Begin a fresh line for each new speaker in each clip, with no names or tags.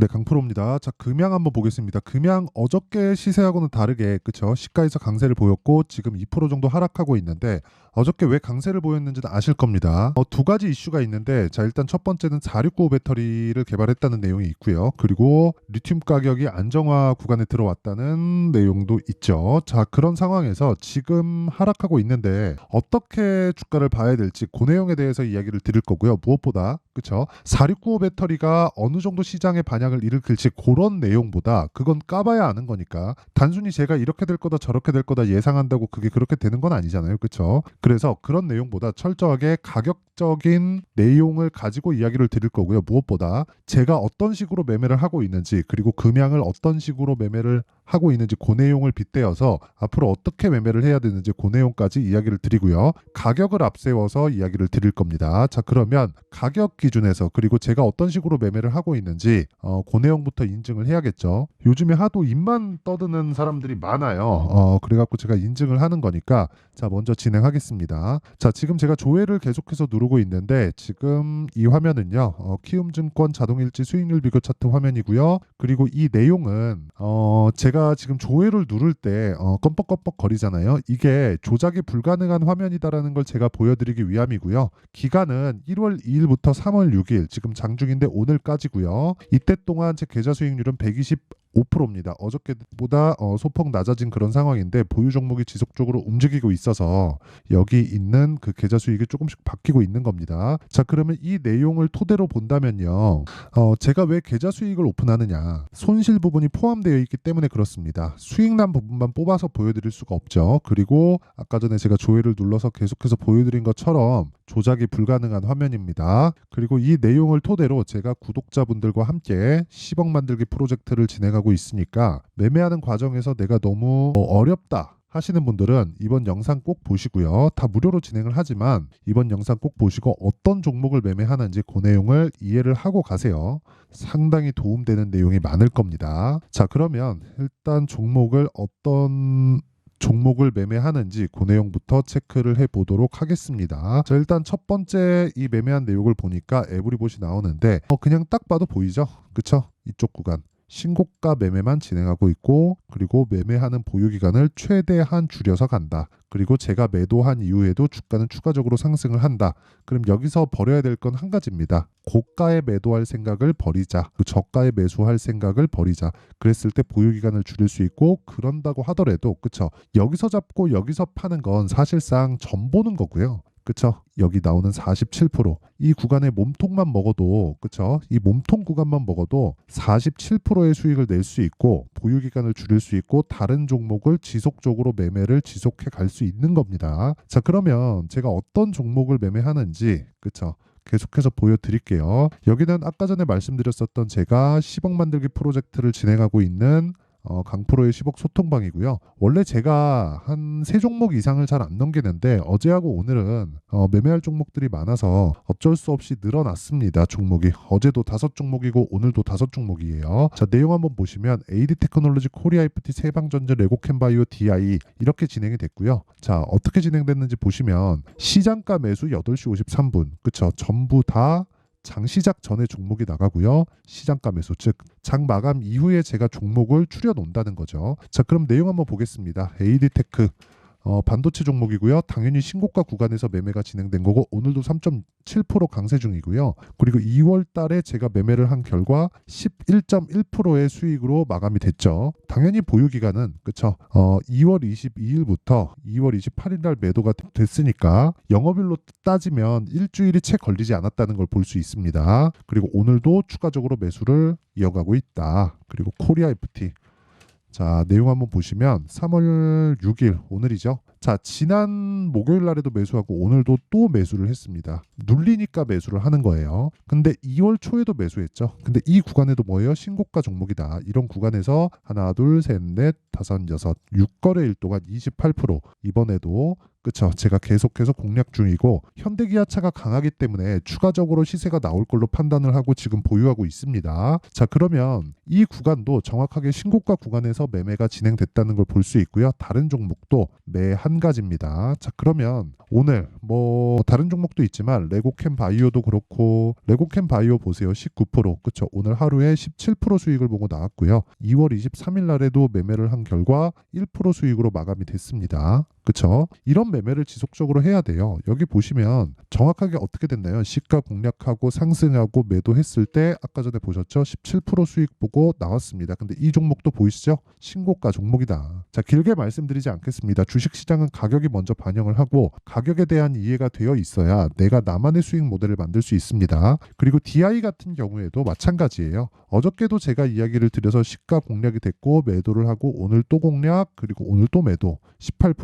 네, 강프로입니다. 자, 금양 한번 보겠습니다. 금양 어저께 시세하고는 다르게 그쵸? 시가에서 강세를 보였고 지금 2% 정도 하락하고 있는데 어저께 왜 강세를 보였는지는 아실 겁니다. 어, 두 가지 이슈가 있는데 자, 일단 첫 번째는 4695 배터리를 개발했다는 내용이 있고요. 그리고 리튬 가격이 안정화 구간에 들어왔다는 내용도 있죠. 자, 그런 상황에서 지금 하락하고 있는데 어떻게 주가를 봐야 될지 그 내용에 대해서 이야기를 드릴 거고요. 무엇보다 그쵸? 4695 배터리가 어느 정도 시장의 반 향을 일으킬지 그런 내용보다 그건 까봐야 아는 거니까 단순히 제가 이렇게 될 거다 저렇게 될 거다 예상한다고 그게 그렇게 되는 건 아니잖아요. 그쵸? 그래서 그런 내용보다 철저하게 가격적인 내용을 가지고 이야기를 드릴 거고요. 무엇보다 제가 어떤 식으로 매매를 하고 있는지 그리고 금양을 어떤 식으로 매매를 하고 있는지 그 내용을 빗대어서 앞으로 어떻게 매매를 해야 되는지 그 내용까지 이야기를 드리고요. 가격을 앞세워서 이야기를 드릴 겁니다. 자 그러면 가격 기준에서 그리고 제가 어떤 식으로 매매를 하고 있는지 어, 그 내용부터 인증을 해야겠죠. 요즘에 하도 입만 떠드는 사람들이 많아요. 어, 그래갖고 제가 인증을 하는 거니까 자 먼저 진행하겠습니다. 자 지금 제가 조회를 계속해서 누르고 있는데 지금 이 화면은요 어, 키움증권 자동일지 수익률 비교 차트 화면이고요. 그리고 이 내용은 어, 제가 지금 조회를 누를 때 어, 껌뻑껌뻑 거리잖아요. 이게 조작이 불가능한 화면이다라는 걸 제가 보여드리기 위함이고요. 기간은 1월 2일부터 3월 6일 지금 장중인데 오늘까지고요. 이때 동안 제 계좌 수익률은 120 5%입니다. 어저께보다 어, 소폭 낮아진 그런 상황인데 보유 종목이 지속적으로 움직이고 있어서 여기 있는 그 계좌 수익이 조금씩 바뀌고 있는 겁니다. 자 그러면 이 내용을 토대로 본다면요. 어, 제가 왜 계좌 수익을 오픈하느냐 손실 부분이 포함되어 있기 때문에 그렇습니다. 수익 난 부분만 뽑아서 보여드릴 수가 없죠. 그리고 아까 전에 제가 조회를 눌러서 계속해서 보여드린 것처럼 조작이 불가능한 화면입니다. 그리고 이 내용을 토대로 제가 구독자분들과 함께 10억 만들기 프로젝트를 진행하고 있으니까 매매하는 과정에서 내가 너무 어, 어렵다. 하시는 분들은 이번 영상 꼭 보시고요. 다 무료로 진행을 하지만 이번 영상 꼭 보시고 어떤 종목을 매매하는지 그 내용을 이해를 하고 가세요. 상당히 도움되는 내용이 많을 겁니다. 자, 그러면 일단 종목을 어떤 종목을 매매하는지 그 내용부터 체크를 해 보도록 하겠습니다. 자, 일단 첫 번째 이 매매한 내용을 보니까 에브리봇이 나오는데 어, 그냥 딱 봐도 보이죠? 그쵸? 이쪽 구간. 신고가 매매만 진행하고 있고 그리고 매매하는 보유 기간을 최대한 줄여서 간다. 그리고 제가 매도한 이후에도 주가는 추가적으로 상승을 한다. 그럼 여기서 버려야 될 건 한 가지입니다. 고가에 매도할 생각을 버리자. 그 저가에 매수할 생각을 버리자. 그랬을 때 보유 기간을 줄일 수 있고 그런다고 하더라도 그쵸? 여기서 잡고 여기서 파는 건 사실상 전 보는 거고요. 그쵸? 여기 나오는 47%이 구간의 몸통만 먹어도 그쵸? 이 몸통 구간만 먹어도 47%의 수익을 낼 수 있고 보유 기간을 줄일 수 있고 다른 종목을 지속적으로 매매를 지속해 갈 수 있는 겁니다. 자 그러면 제가 어떤 종목을 매매하는지 그쵸? 계속해서 보여드릴게요. 여기는 아까 전에 말씀드렸었던 제가 10억 만들기 프로젝트를 진행하고 있는 어, 강프로의 10억 소통방이고요. 원래 제가 한 세 종목 이상을 잘 안 넘기는데 어제하고 오늘은 어, 매매할 종목들이 많아서 어쩔 수 없이 늘어났습니다. 종목이 어제도 다섯 종목이고 오늘도 다섯 종목이에요. 자 내용 한번 보시면 AD 테크놀로지 코리아 IPT 세방전자 레고캠바이오 DI 이렇게 진행이 됐고요. 자 어떻게 진행됐는지 보시면 시장가 매수 8시 53분 그쵸 전부 다 장 시작 전에 종목이 나가고요. 시장가 매수 즉 장 마감 이후에 제가 종목을 추려 놓는다는 거죠. 자, 그럼 내용 한번 보겠습니다. AD테크 어, 반도체 종목이고요. 당연히 신고가 구간에서 매매가 진행된 거고 오늘도 3.7% 강세 중이고요. 그리고 2월 달에 제가 매매를 한 결과 11.1%의 수익으로 마감이 됐죠. 당연히 보유 기간은 그쵸? 어, 2월 22일부터 2월 28일 날 매도가 됐으니까 영업일로 따지면 일주일이 채 걸리지 않았다는 걸 볼 수 있습니다. 그리고 오늘도 추가적으로 매수를 이어가고 있다. 그리고 코리아 FT 자, 내용 한번 보시면 3월 6일 오늘이죠. 자, 지난 목요일 날에도 매수하고 오늘도 또 매수를 했습니다. 눌리니까 매수를 하는 거예요. 근데 2월 초에도 매수했죠. 근데 이 구간에도 뭐예요? 신고가 종목이다. 이런 구간에서 하나, 둘, 셋, 넷, 다섯, 여섯, 6거래일 동안 28% 이번에도 그쵸. 제가 계속해서 공략 중이고 현대기아차가 강하기 때문에 추가적으로 시세가 나올 걸로 판단을 하고 지금 보유하고 있습니다. 자 그러면 이 구간도 정확하게 신고가 구간에서 매매가 진행됐다는 걸 볼 수 있고요. 다른 종목도 매 한 가지입니다. 자 그러면 오늘 뭐 다른 종목도 있지만 레고캠 바이오도 그렇고 레고캠 바이오 보세요. 19% 그쵸? 오늘 하루에 17% 수익을 보고 나왔고요. 2월 23일 날에도 매매를 한 결과 1% 수익으로 마감이 됐습니다. 그쵸? 이런 매매를 지속적으로 해야 돼요. 여기 보시면 정확하게 어떻게 됐나요? 시가 공략하고 상승하고 매도했을 때 아까 전에 보셨죠? 17% 수익 보고 나왔습니다. 근데 이 종목도 보이시죠? 신고가 종목이다. 자 길게 말씀드리지 않겠습니다. 주식시장은 가격이 먼저 반영을 하고 가 격에 대한 이해가 되어 있어야 내가 나만의 수익 모델을 만들 수 있습니다 그리고 DI 같은 경우에도 마찬가지예요 어저께도 제가 이야기를 드려서 시가 공략이 됐고 매도를 하고 오늘 또 공략 그리고 오늘 또 매도 18%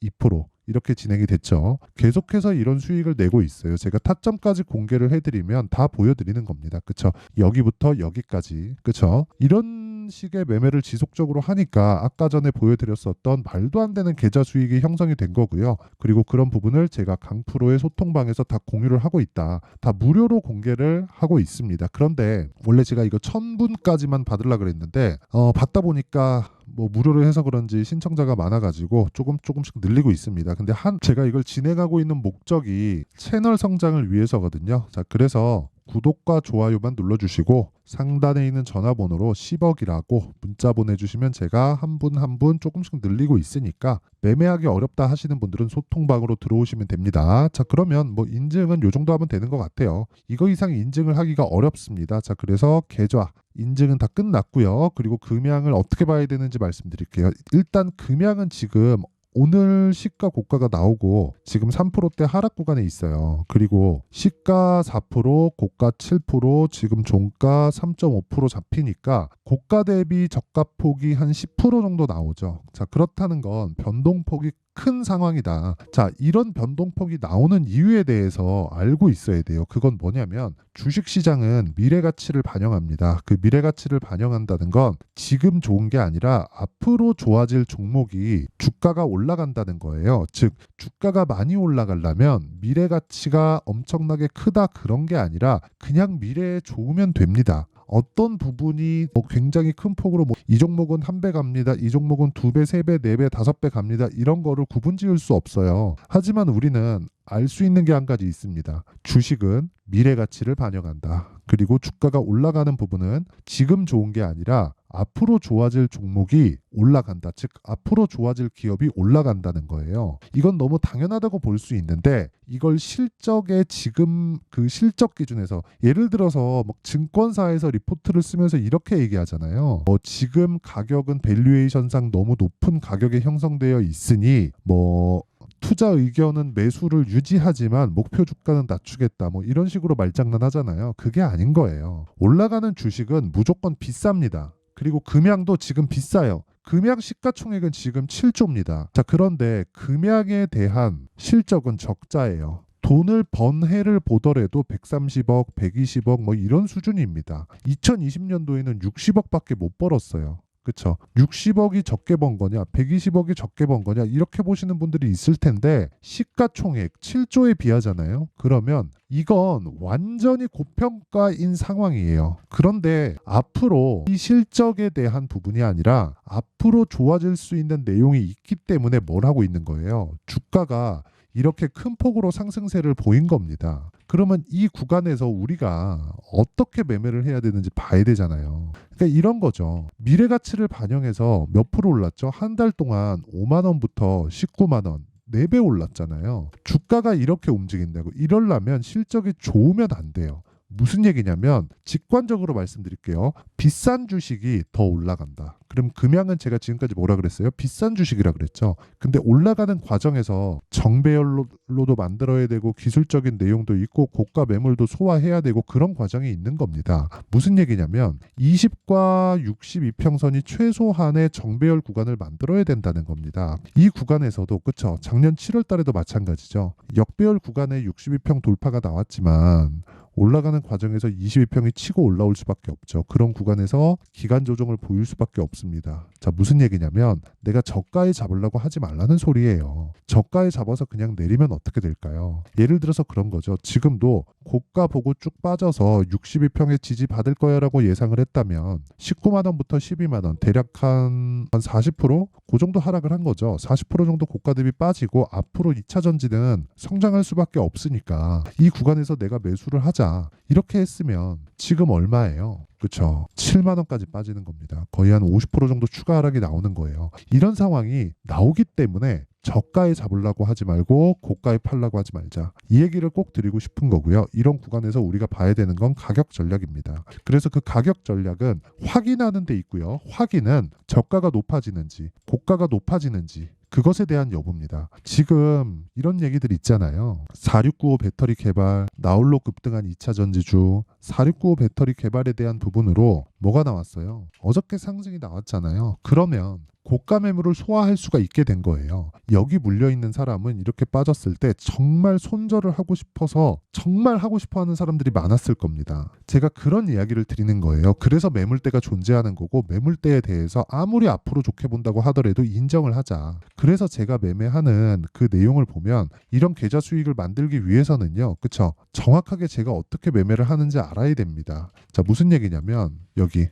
22% 이렇게 진행이 됐죠. 계속해서 이런 수익을 내고 있어요. 제가 타점까지 공개를 해드리면 다 보여드리는 겁니다. 그쵸? 여기부터 여기까지. 그쵸? 이런 식의 매매를 지속적으로 하니까 아까 전에 보여드렸었던 말도 안 되는 계좌 수익이 형성이 된 거고요. 그리고 그런 부분을 제가 강프로의 소통방에서 다 공유를 하고 있다. 다 무료로 공개를 하고 있습니다. 그런데 원래 제가 이거 천 분까지만 받으려 그랬는데 어, 받다 보니까 뭐 무료로 해서 그런지 신청자가 많아가지고 조금 조금씩 늘리고 있습니다. 근데 한 제가 이걸 진행하고 있는 목적이 채널 성장을 위해서거든요. 자 그래서 구독과 좋아요만 눌러주시고 상단에 있는 전화번호로 10억이라고 문자 보내주시면 제가 한 분 한 분 조금씩 늘리고 있으니까 매매하기 어렵다 하시는 분들은 소통방으로 들어오시면 됩니다. 자 그러면 뭐 인증은 요 정도 하면 되는 것 같아요. 이거 이상 인증을 하기가 어렵습니다. 자 그래서 계좌 인증은 다 끝났고요. 그리고 금양을 어떻게 봐야 되는지 말씀드릴게요. 일단 금양은 지금 오늘 시가 고가가 나오고 지금 3%대 하락 구간에 있어요. 그리고 시가 4%, 고가 7%, 지금 종가 3.5% 잡히니까 고가 대비 저가 폭이 한 10% 정도 나오죠. 자, 그렇다는 건 변동폭이 큰 상황이다. 자, 이런 변동폭이 나오는 이유에 대해서 알고 있어야 돼요. 그건 뭐냐면 주식 시장은 미래 가치를 반영합니다. 그 미래 가치를 반영한다는 건 지금 좋은 게 아니라 앞으로 좋아질 종목이 주가가 올라간다는 거예요. 즉, 주가가 많이 올라가려면 미래 가치가 엄청나게 크다 그런 게 아니라 그냥 미래에 좋으면 됩니다. 어떤 부분이 뭐 굉장히 큰 폭으로 뭐 이 종목은 한 배 갑니다. 이 종목은 두 배, 세 배, 네 배, 다섯 배 갑니다. 이런 거를 구분 지을 수 없어요. 하지만 우리는 알 수 있는 게 한 가지 있습니다. 주식은 미래 가치를 반영한다. 그리고 주가가 올라가는 부분은 지금 좋은 게 아니라 앞으로 좋아질 종목이 올라간다. 즉, 앞으로 좋아질 기업이 올라간다는 거예요. 이건 너무 당연하다고 볼 수 있는데, 이걸 실적의 지금 그 실적 기준에서, 예를 들어서 막 증권사에서 리포트를 쓰면서 이렇게 얘기하잖아요. 뭐, 지금 가격은 밸류에이션상 너무 높은 가격에 형성되어 있으니, 뭐, 투자 의견은 매수를 유지하지만 목표 주가는 낮추겠다. 뭐 이런 식으로 말장난 하잖아요. 그게 아닌 거예요. 올라가는 주식은 무조건 비쌉니다. 그리고 금양도 지금 비싸요. 금양 시가총액은 지금 7조입니다. 자, 그런데 금양에 대한 실적은 적자예요. 돈을 번 해를 보더라도 130억, 120억 뭐 이런 수준입니다. 2020년도에는 60억밖에 못 벌었어요. 그쵸. 60억이 적게 번 거냐, 120억이 적게 번 거냐, 이렇게 보시는 분들이 있을 텐데, 시가총액 7조에 비하잖아요? 그러면 이건 완전히 고평가인 상황이에요. 그런데 앞으로 이 실적에 대한 부분이 아니라 앞으로 좋아질 수 있는 내용이 있기 때문에 뭘 하고 있는 거예요. 주가가 이렇게 큰 폭으로 상승세를 보인 겁니다. 그러면 이 구간에서 우리가 어떻게 매매를 해야 되는지 봐야 되잖아요. 그러니까 이런 거죠. 미래 가치를 반영해서 몇 프로 올랐죠? 한 달 동안 5만 원부터 19만 원. 4배 올랐잖아요. 주가가 이렇게 움직인다고. 이럴라면 실적이 좋으면 안 돼요. 무슨 얘기냐면 직관적으로 말씀드릴게요. 비싼 주식이 더 올라간다. 그럼 금양은 제가 지금까지 뭐라 그랬어요? 비싼 주식이라 그랬죠. 근데 올라가는 과정에서 정배열로도 만들어야 되고 기술적인 내용도 있고 고가 매물도 소화해야 되고 그런 과정이 있는 겁니다. 무슨 얘기냐면 20과 62평선이 최소한의 정배열 구간을 만들어야 된다는 겁니다. 이 구간에서도 그쵸 작년 7월 달에도 마찬가지죠. 역배열 구간에 62평 돌파가 나왔지만 올라가는 과정에서 22평이 치고 올라올 수밖에 없죠. 그런 구간에서 기간 조정을 보일 수밖에 없습니다. 자, 무슨 얘기냐면 내가 저가에 잡으려고 하지 말라는 소리예요. 저가에 잡아서 그냥 내리면 어떻게 될까요? 예를 들어서 그런 거죠. 지금도 고가 보고 쭉 빠져서 62평에 지지 받을 거야라고 예상을 했다면 19만 원부터 12만 원 대략 한, 한 40%? 그 정도 하락을 한 거죠. 40% 정도 고가 대비 빠지고 앞으로 2차 전지는 성장할 수밖에 없으니까 이 구간에서 내가 매수를 하자. 이렇게 했으면 지금 얼마예요? 그쵸. 7만 원까지 빠지는 겁니다. 거의 한 50% 정도 추가 하락이 나오는 거예요. 이런 상황이 나오기 때문에 저가에 잡으려고 하지 말고 고가에 팔라고 하지 말자. 이 얘기를 꼭 드리고 싶은 거고요. 이런 구간에서 우리가 봐야 되는 건 가격 전략입니다. 그래서 그 가격 전략은 확인하는 데 있고요. 확인은 저가가 높아지는지 고가가 높아지는지 그것에 대한 여부입니다. 지금 이런 얘기들 있잖아요. 4695 배터리 개발, 나홀로 급등한 2차 전지주, 4695 배터리 개발에 대한 부분으로 뭐가 나왔어요? 어저께 상승이 나왔잖아요. 그러면 고가 매물을 소화할 수가 있게 된 거예요. 여기 물려 있는 사람은 이렇게 빠졌을 때 정말 손절을 하고 싶어서 정말 하고 싶어 하는 사람들이 많았을 겁니다. 제가 그런 이야기를 드리는 거예요. 그래서 매물대가 존재하는 거고 매물대에 대해서 아무리 앞으로 좋게 본다고 하더라도 인정을 하자. 그래서 제가 매매하는 그 내용을 보면 이런 계좌 수익을 만들기 위해서는요. 그쵸? 정확하게 제가 어떻게 매매를 하는지 알아야 됩니다. 자, 무슨 얘기냐면 여기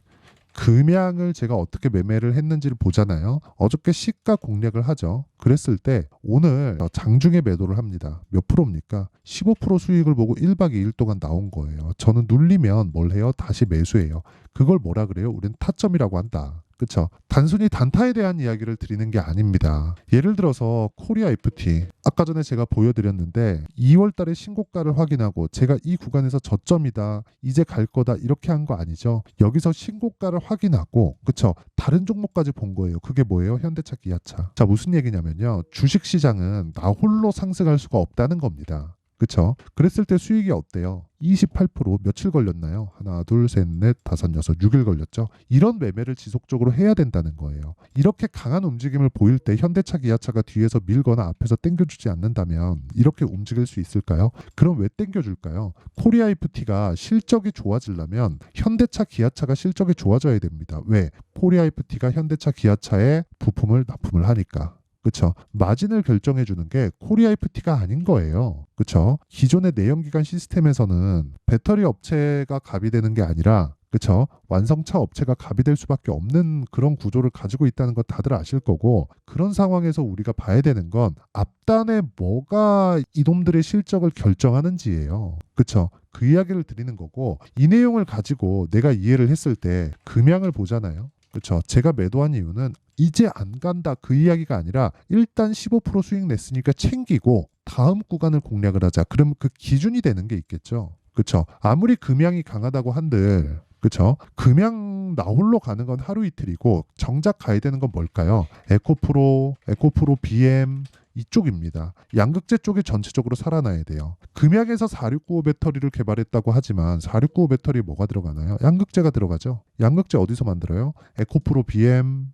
금양을 제가 어떻게 매매를 했는지를 보잖아요. 어저께 시가 공략을 하죠. 그랬을 때 오늘 장중에 매도를 합니다. 몇 프로입니까? 15% 수익을 보고 1박 2일 동안 나온 거예요. 저는 눌리면 뭘 해요? 다시 매수해요. 그걸 뭐라 그래요? 우린 타점이라고 한다. 그쵸? 단순히 단타에 대한 이야기를 드리는 게 아닙니다. 예를 들어서 코리아 FT 아까 전에 제가 보여드렸는데 2월 달에 신고가를 확인하고 제가 이 구간에서 저점이다 이제 갈 거다 이렇게 한 거 아니죠. 여기서 신고가를 확인하고 그쵸? 다른 종목까지 본 거예요. 그게 뭐예요? 현대차 기아차. 자 무슨 얘기냐면요. 주식시장은 나 홀로 상승할 수가 없다는 겁니다. 그쵸? 그랬을 때 수익이 어때요? 28% 며칠 걸렸나요? 하나, 둘, 셋, 넷, 다섯, 여섯, 6일 걸렸죠. 이런 매매를 지속적으로 해야 된다는 거예요. 이렇게 강한 움직임을 보일 때 현대차, 기아차가 뒤에서 밀거나 앞에서 땡겨주지 않는다면 이렇게 움직일 수 있을까요? 그럼 왜 땡겨줄까요? 코리아 FT가 실적이 좋아지려면 현대차, 기아차가 실적이 좋아져야 됩니다. 왜? 코리아 FT가 현대차, 기아차에 부품을 납품을 하니까. 그쵸. 마진을 결정해 주는 게 코리아 FT가 아닌 거예요. 그쵸. 기존의 내연기관 시스템에서는 배터리 업체가 갑이 되는 게 아니라 그쵸? 완성차 업체가 갑이 될 수밖에 없는 그런 구조를 가지고 있다는 거 다들 아실 거고 그런 상황에서 우리가 봐야 되는 건 앞단에 뭐가 이놈들의 실적을 결정하는지예요. 그쵸? 그 이야기를 드리는 거고 이 내용을 가지고 내가 이해를 했을 때 금양을 보잖아요. 그렇죠. 제가 매도한 이유는 이제 안 간다 그 이야기가 아니라 일단 15% 수익 냈으니까 챙기고 다음 구간을 공략을 하자. 그럼 그 기준이 되는 게 있겠죠. 그렇죠. 아무리 금양이 강하다고 한들 그렇죠. 금양 나홀로 가는 건 하루 이틀이고 정작 가야 되는 건 뭘까요? 에코프로, 에코프로 BM 이쪽입니다. 양극재 쪽이 전체적으로 살아나야 돼요. 금양에서 4695 배터리를 개발했다고 하지만 4695 배터리에 뭐가 들어가나요? 양극재가 들어가죠. 양극재 어디서 만들어요? 에코프로 BM,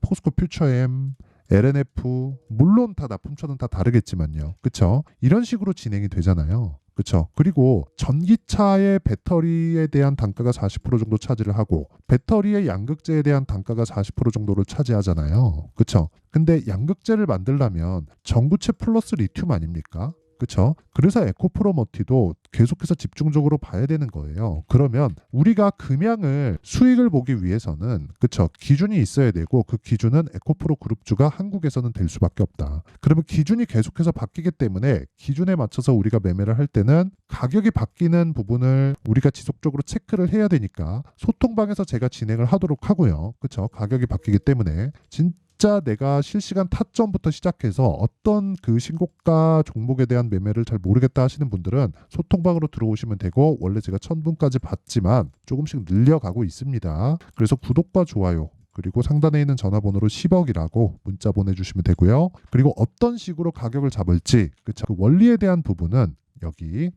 포스코 퓨처엠, LNF 물론 다 납품처는 다 다르겠지만요. 그쵸? 이런 식으로 진행이 되잖아요. 그렇죠. 그리고 전기차의 배터리에 대한 단가가 40% 정도 차지를 하고 배터리의 양극재에 대한 단가가 40% 정도를 차지하잖아요. 그렇죠. 근데 양극재를 만들려면 전구체 플러스 리튬 아닙니까? 그렇죠? 그래서 에코프로머티도 계속해서 집중적으로 봐야 되는 거예요. 그러면 우리가 금양을 수익을 보기 위해서는 그렇죠? 기준이 있어야 되고 그 기준은 에코프로 그룹주가 한국에서는 될 수밖에 없다. 그러면 기준이 계속해서 바뀌기 때문에 기준에 맞춰서 우리가 매매를 할 때는 가격이 바뀌는 부분을 우리가 지속적으로 체크를 해야 되니까 소통방에서 제가 진행을 하도록 하고요. 그렇죠? 가격이 바뀌기 때문에 진 진짜 내가 실시간 타점부터 시작해서 어떤 그 신고가 종목에 대한 매매를 잘 모르겠다 하시는 분들은 소통방으로 들어오시면 되고 원래 제가 천분까지 받지만 조금씩 늘려가고 있습니다. 그래서 구독과 좋아요 그리고 상단에 있는 전화번호로 10억이라고 문자 보내주시면 되고요. 그리고 어떤 식으로 가격을 잡을지 그쵸? 그 원리에 대한 부분은 여기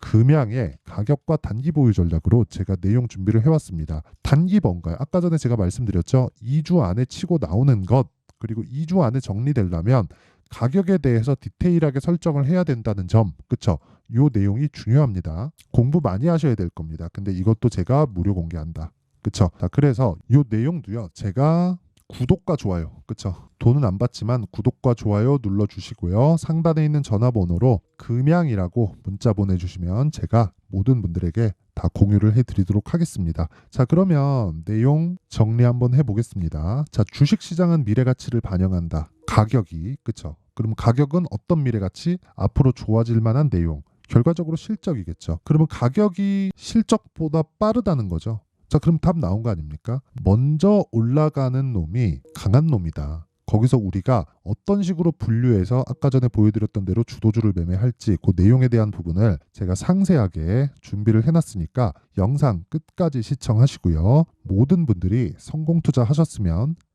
금양의 가격과 단기 보유 전략으로 제가 내용 준비를 해왔습니다. 단기 뭔가요? 아까 전에 제가 말씀드렸죠. 2주 안에 치고 나오는 것 그리고 2주 안에 정리되려면 가격에 대해서 디테일하게 설정을 해야 된다는 점, 그쵸? 요 내용이 중요합니다. 공부 많이 하셔야 될 겁니다. 근데 이것도 제가 무료 공개한다. 그쵸? 자, 그래서 요 내용도요. 제가 구독과 좋아요. 그쵸? 돈은 안 받지만 구독과 좋아요 눌러 주시고요. 상단에 있는 전화번호로 금양이라고 문자 보내주시면 제가 모든 분들에게 다 공유를 해드리도록 하겠습니다. 자, 그러면 내용 정리 한번 해보겠습니다. 자, 주식시장은 미래가치를 반영한다. 가격이, 그쵸? 그럼 가격은 어떤 미래가치? 앞으로 좋아질 만한 내용. 결과적으로 실적이겠죠. 그러면 가격이 실적보다 빠르다는 거죠. 자, 그럼 답 나온 거 아닙니까? 먼저 올라가는 놈이 강한 놈이다. 거기서 우리가 어떤 식으로 분류해서 아까 전에 보여드렸던 대로 주도주를 매매할지 그 내용에 대한 부분을 제가 상세하게 준비를 해놨으니까 영상 끝까지 시청하시고요. 모든 분들이 성공 투자하셨으면